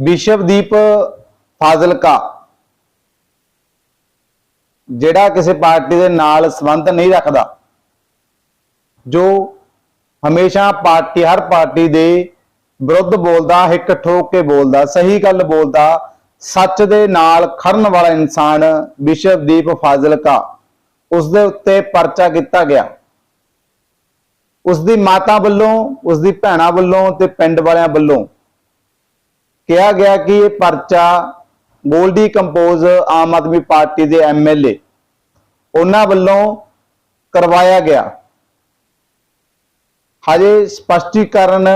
ਵਿਸ਼ਵਦੀਪ ਫਾਜ਼ਿਲਕਾ, ਜਿਹੜਾ ਕਿਸੇ ਪਾਰਟੀ ਦੇ ਨਾਲ ਸੰਬੰਧ ਨਹੀਂ ਰੱਖਦਾ, ਜੋ ਹਮੇਸ਼ਾ ਪਾਰਟੀ, ਹਰ ਪਾਰਟੀ ਦੇ ਵਿਰੁੱਧ ਬੋਲਦਾ, ਹਿੱਕ ਠੋਕ ਕੇ ਬੋਲਦਾ, ਸਹੀ ਗੱਲ ਬੋਲਦਾ, ਸੱਚ ਦੇ ਨਾਲ ਖੜਨ ਵਾਲਾ ਇਨਸਾਨ ਵਿਸ਼ਵਦੀਪ ਫਾਜ਼ਿਲਕਾ, ਉਸ ਦੇ ਉੱਤੇ ਪਰਚਾ ਕੀਤਾ ਗਿਆ। ਉਸ ਦੀ ਮਾਤਾ ਵੱਲੋਂ, ਉਸ ਦੀ ਭੈਣਾਂ ਵੱਲੋਂ ਤੇ ਪਿੰਡ ਵਾਲਿਆਂ ਵੱਲੋਂ ਕਿਹਾ ਗਿਆ ਕਿ ਇਹ ਪਰਚਾ ਗੋਲਡੀ ਕੰਪੋਜ਼ ਆਮ ਆਦਮੀ ਪਾਰਟੀ ਦੇ ਐਮਐਲਏ ਉਹਨਾਂ ਵੱਲੋਂ ਕਰਵਾਇਆ ਗਿਆ। ਹਜੇ ਸਪਸ਼ਟੀਕਰਨ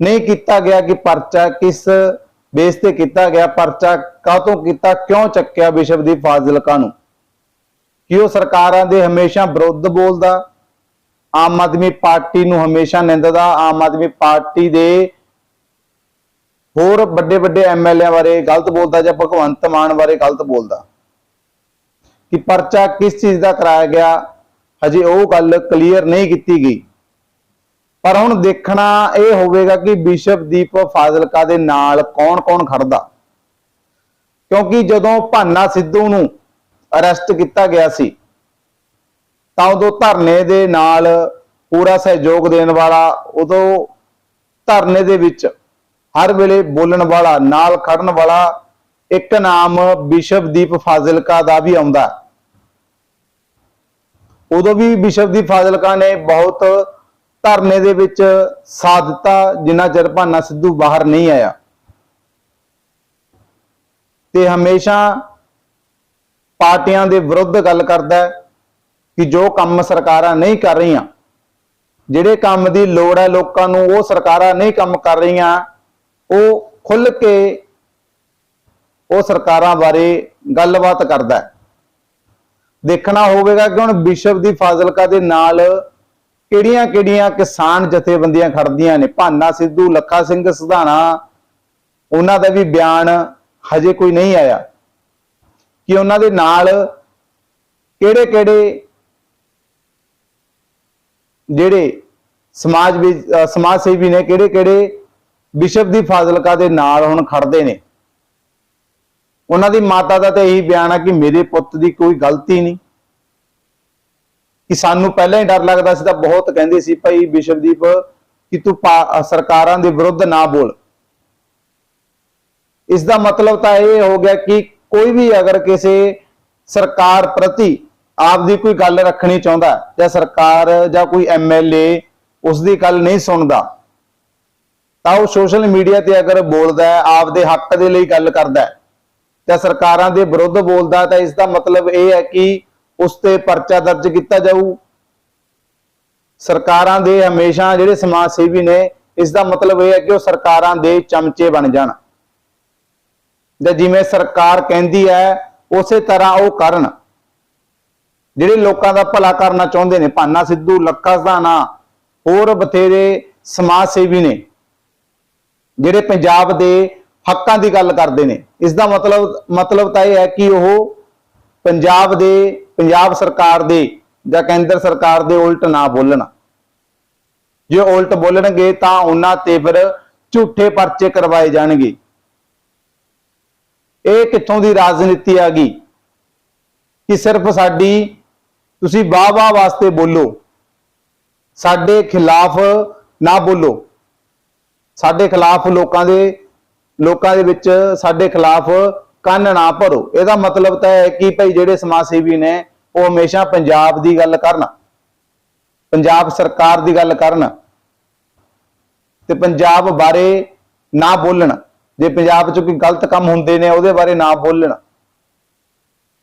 ਨਹੀਂ ਕੀਤਾ ਗਿਆ ਕਿ ਪਰਚਾ ਕਿਸ ਬੇਸ ਤੇ ਕੀਤਾ ਗਿਆ, ਪਰਚਾ ਕਾਹਤੋਂ ਕੀਤਾ, ਕਿਉਂ ਚੱਕਿਆ ਵਿਸ਼ਵਦੀਪ ਫਾਜ਼ਿਲਕਾ ਨੂੰ। ਕਿ ਉਹ ਸਰਕਾਰਾਂ ਦੇ ਹਮੇਸ਼ਾ ਵਿਰੁੱਧ ਬੋਲਦਾ, ਆਮ ਆਦਮੀ ਪਾਰਟੀ ਨੂੰ ਹਮੇਸ਼ਾ ਨਿੰਦਦਾ, ਆਮ ਆਦਮੀ ਪਾਰਟੀ ਦੇ ਹੋਰ ਵੱਡੇ ਵੱਡੇ ਐਮਐਲਏ ਬਾਰੇ ਗਲਤ ਬੋਲਦਾ ਜਾਂ ਭਗਵੰਤ ਮਾਨ ਬਾਰੇ ਗਲਤ ਬੋਲਦਾ? ਕਿ ਪਰਚਾ ਕਿਸ ਚੀਜ਼ ਦਾ ਕਰਾਇਆ ਗਿਆ? ਹਜੇ ਉਹ ਗੱਲ ਕਲੀਅਰ ਨਹੀਂ ਕੀਤੀ ਗਈ। ਪਰ ਹੁਣ ਦੇਖਣਾ ਇਹ ਹੋਵੇਗਾ ਕਿ ਬਿਸ਼ਪਦੀਪ ਫਾਜ਼ਿਲਕਾ ਦੇ ਨਾਲ ਕੌਣ-ਕੌਣ ਖੜਦਾ? ਕਿਉਂਕਿ ਜਦੋਂ ਭਾਨਾ ਸਿੱਧੂ ਨੂੰ ਅਰੈਸਟ ਕੀਤਾ ਗਿਆ ਸੀ, ਤਾਂ ਉਦੋਂ ਧਰਨੇ ਦੇ ਨਾਲ ਪੂਰਾ ਸਹਿਯੋਗ ਦੇਣ ਵਾਲਾ ਉਦੋਂ ਧਰਨੇ ਦੇ ਵਿੱਚ ਹਰ ਵੇਲੇ ਬੋਲਣ ਵਾਲਾ, ਨਾਲ ਖੜਨ ਵਾਲਾ, ਇੱਕ ਨਾਮ ਬਿਸ਼ਪਦੀਪ ਫਾਜ਼ਿਲਕਾ ਦਾ ਵੀ ਆਉਂਦਾ। ਉਦੋਂ ਵੀ ਬਿਸ਼ਪਦੀਪ ਫਾਜ਼ਿਲਕਾ ਨੇ ਬਹੁਤ ਧਰਨੇ ਦੇ ਵਿੱਚ ਸਾਥ ਦਿੱਤਾ, ਜਿੰਨਾ ਚਿਰ ਭਾਨਾ ਸਿੱਧੂ ਬਾਹਰ ਨਹੀਂ ਆਇਆ। ਤੇ ਹਮੇਸ਼ਾ ਪਾਰਟੀਆਂ ਦੇ ਵਿਰੁੱਧ ਗੱਲ ਕਰਦਾ ਹੈ ਕਿ ਜੋ ਕੰਮ ਸਰਕਾਰਾਂ ਨਹੀਂ ਕਰ ਰਹੀਆਂ, ਜਿਹੜੇ ਕੰਮ ਦੀ ਲੋੜ ਹੈ ਲੋਕਾਂ ਨੂੰ, ਉਹ ਸਰਕਾਰਾਂ ਨਹੀਂ ਕੰਮ ਕਰ ਰਹੀਆਂ। ਉਹ ਖੁੱਲ ਕੇ ਉਹ ਸਰਕਾਰਾਂ ਬਾਰੇ ਗੱਲਬਾਤ ਕਰਦਾ ਹੈ। ਦੇਖਣਾ ਹੋਵੇਗਾ ਕਿ ਹੁਣ ਵਿਸ਼ਵ ਦੀ ਫਾਜ਼ਿਲਕਾ ਦੇ ਨਾਲ ਕਿਹੜੀਆਂ-ਕਿਹੜੀਆਂ ਕਿਸਾਨ ਜਥੇਬੰਦੀਆਂ ਖੜਦੀਆਂ ਨੇ। ਭਾਨਾ ਸਿੱਧੂ, ਲੱਖਾ ਸਿੰਘ ਸੁਧਾਣਾ, ਉਹਨਾਂ ਦਾ ਵੀ ਬਿਆਨ ਹਜੇ ਕੋਈ ਨਹੀਂ ਆਇਆ ਕਿ ਉਹਨਾਂ ਦੇ ਨਾਲ ਕਿਹੜੇ-ਕਿਹੜੇ ਜਿਹੜੇ ਸਮਾਜ ਵੀ ਸਮਾਜ ਸੇਵੀ ਨੇ, ਕਿਹੜੇ-ਕਿਹੜੇ ਵਿਸ਼ਵ ਦੀ ਫਾਜ਼ਿਲਕਾ ਦੇ ਨਾਲ ਹੁਣ ਖੜਦੇ ਨੇ। ਉਹਨਾਂ ਦੀ ਮਾਤਾ ਦਾ ਤਾਂ ਇਹੀ ਬਿਆਨ ਆ ਕਿ ਮੇਰੇ ਪੁੱਤ ਦੀ ਕੋਈ ਗਲਤੀ ਨਹੀਂ। ਕਿ ਸਾਨੂੰ ਪਹਿਲਾਂ ਹੀ ਡਰ ਲੱਗਦਾ ਸੀ ਤਾਂ ਬਹੁਤ ਕਹਿੰਦੇ ਸੀ ਭਾਈ ਵਿਸ਼ਵਦੀਪ ਕਿ ਤੂੰ ਸਰਕਾਰਾਂ ਦੇ ਵਿਰੁੱਧ ਨਾ ਬੋਲ। ਇਸ ਦਾ ਮਤਲਬ ਤਾਂ ਇਹ ਹੋ ਗਿਆ ਕਿ ਕੋਈ ਵੀ ਅਗਰ ਕਿਸੇ ਸਰਕਾਰ ਪ੍ਰਤੀ ਆਪ ਦੀ ਕੋਈ ਗੱਲ ਰੱਖਣੀ ਚਾਹੁੰਦਾ ਜਾਂ ਸਰਕਾਰ ਜਾਂ ਕੋਈ ਐਮਐਲਏ ਉਸ ਦੀ ਗੱਲ ਨਹੀਂ ਸੁਣਦਾ ਤਾਂ ਉਹ ਸੋਸ਼ਲ ਮੀਡੀਆ ਤੇ ਅਗਰ ਬੋਲਦਾ ਹੈ ਆਪ ਹੱਕ ਦੇ ਲਈ ਗੱਲ ਕਰਦਾ ਹੈ, ਜਾਂ ਸਰਕਾਰਾਂ ਦੇ ਵਿਰੁੱਧ ਬੋਲਦਾ ਤਾਂ ਇਸ ਦਾ ਮਤਲਬ ਇਹ ਹੈ ਕਿ ਉਸ ਤੇ ਪਰਚਾ ਦਰਜ ਕੀਤਾ ਜਾਊ। ਸਰਕਾਰਾਂ ਦੇ ਹਮੇਸ਼ਾ ਜਿਹੜੇ ਸਮਾਜ ਸੇਵੀ ਨੇ, ਇਸ ਦਾ ਮਤਲਬ ਇਹ ਹੈ ਕਿ ਉਹ ਸਰਕਾਰਾਂ ਦੇ ਚਮਚੇ ਬਣ ਜਾਣ। ਜਾਂ ਜਿਵੇਂ ਸਰਕਾਰ ਕਹਿੰਦੀ ਹੈ, ਉਸੇ ਤਰ੍ਹਾਂ ਉਹ ਕਰਨ। ਜਿਹੜੇ ਲੋਕਾਂ ਦਾ ਭਲਾ ਕਰਨਾ ਚਾਹੁੰਦੇ ਨੇ, ਭਾਨਾ ਸਿੱਧੂ, ਲੱਖਾ ਸਧਾਣਾ ਹੋਰ ਬਥੇਰੇ ਸਮਾਜ ਸੇਵੀ ਨੇ ਜਿਹੜੇ ਪੰਜਾਬ ਦੇ ਹੱਕਾਂ ਦੀ ਗੱਲ ਕਰਦੇ ਨੇ ਇਸ ਦਾ ਮਤਲਬ ਮਤਲਬ ਤਾਂ ਇਹ ਹੈ ਕਿ ਉਹ ਪੰਜਾਬ ਦੇ, ਪੰਜਾਬ ਸਰਕਾਰ ਦੇ ਜਾਂ ਕੇਂਦਰ ਸਰਕਾਰ ਦੇ ਉਲਟ ਨਾ ਬੋਲਣ। ਜੇ ਉਲਟ ਬੋਲਣਗੇ ਤਾਂ ਉਹਨਾਂ ਤੇ ਫਿਰ ਝੂਠੇ ਪਰਚੇ ਕਰਵਾਏ ਜਾਣਗੇ। ਇਹ ਕਿੱਥੋਂ ਦੀ ਰਾਜਨੀਤੀ ਆ ਗਈ ਕਿ ਸਿਰਫ ਸਾਡੀ, ਤੁਸੀਂ ਵਾਹ-ਵਾਹ ਵਾਸਤੇ ਬੋਲੋ। ਸਾਡੇ ਖਿਲਾਫ ਨਾ ਬੋਲੋ। ਸਾਡੇ ਖਿਲਾਫ ਲੋਕਾਂ ਦੇ ਲੋਕਾਂ ਦੇ ਵਿੱਚ ਸਾਡੇ ਖਿਲਾਫ ਕੰਨ ਨਾ ਭਰੋ। ਇਹਦਾ ਮਤਲਬ ਤਾਂ ਹੈ ਕਿ ਭਾਈ ਜਿਹੜੇ ਸਮਾਜ ਸੇਵੀ ਨੇ, ਉਹ ਹਮੇਸ਼ਾ ਪੰਜਾਬ ਦੀ ਗੱਲ ਕਰਨ। ਪੰਜਾਬ ਸਰਕਾਰ ਦੀ ਗੱਲ ਕਰਨ। ਤੇ ਪੰਜਾਬ ਬਾਰੇ ਨਾ ਬੋਲਣ। ਜੇ ਪੰਜਾਬ 'ਚ ਕੋਈ ਗਲਤ ਕੰਮ ਹੁੰਦੇ ਨੇ, ਉਹਦੇ ਬਾਰੇ ਨਾ ਬੋਲਣ।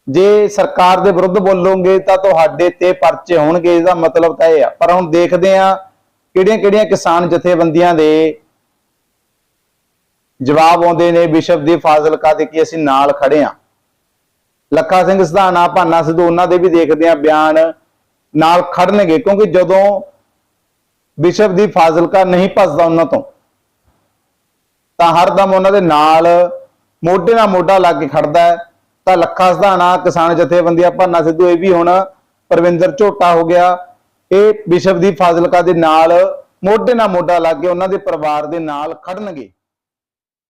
ਜੇ ਸਰਕਾਰ ਦੇ ਵਿਰੁੱਧ ਬੋਲੋਗੇ, ਤਾਂ ਤੁਹਾਡੇ ਤੇ ਪਰਚੇ ਹੋਣਗੇ। ਇਹਦਾ ਮਤਲਬ ਤਾਂ ਇਹ ਆ। ਪਰ ਹੁਣ ਦੇਖਦੇ ਆ ਕਿਹੜੀਆਂ-ਕਿਹੜੀਆਂ ਕਿਸਾਨ ਜਥੇਬੰਦੀਆਂ ਦੇ ਜਵਾਬ ਆਉਂਦੇ ਨੇ ਵਿਸ਼ਵ ਦੀ ਫਾਜ਼ਿਲਕਾ ਦੇ ਕਿ ਅਸੀਂ ਨਾਲ ਖੜੇ ਆ। ਲੱਖਾ ਸਿੰਘ ਸਧਾਨਾ ਭਾਨਾ ਸਿੱਧੂ, ਉਹਨਾਂ ਦੇ ਵੀ ਦੇਖਦੇ ਆ ਬਿਆਨ ਨਾਲ ਖੜਨਗੇ, ਕਿਉਂਕਿ ਜਦੋਂ ਵਿਸ਼ਵ ਦੀ ਫਾਜ਼ਿਲਕਾ ਨਹੀਂ ਭੱਜਦਾ ਉਹਨਾਂ ਤੋਂ, ਤਾਂ ਹਰਦਮ ਉਹਨਾਂ ਦੇ ਨਾਲ ਮੋਢੇ ਨਾਲ ਮੋਢਾ ਲਾ ਕੇ ਖੜਦਾ ਹੈ। ਤਾਂ ਲੱਖਾ ਸਧਾਨਾ ਕਿਸਾਨ ਜਥੇਬੰਦੀਆਂ, ਭਾਨਾ ਸਿੱਧੂ, ਇਹ ਵੀ ਹੁਣ ਪਰਵਿੰਦਰ ਝੋਟਾ ਹੋ ਗਿਆ। ਇਹ ਵਿਸ਼ਵ ਦੀ ਫਾਜ਼ਿਲਕਾ ਦੇ ਨਾਲ ਮੋਢੇ ਨਾਲ ਮੋਢਾ ਲਾ ਕੇ ਉਹਨਾਂ ਦੇ ਪਰਿਵਾਰ ਦੇ ਨਾਲ ਖੜਨਗੇ।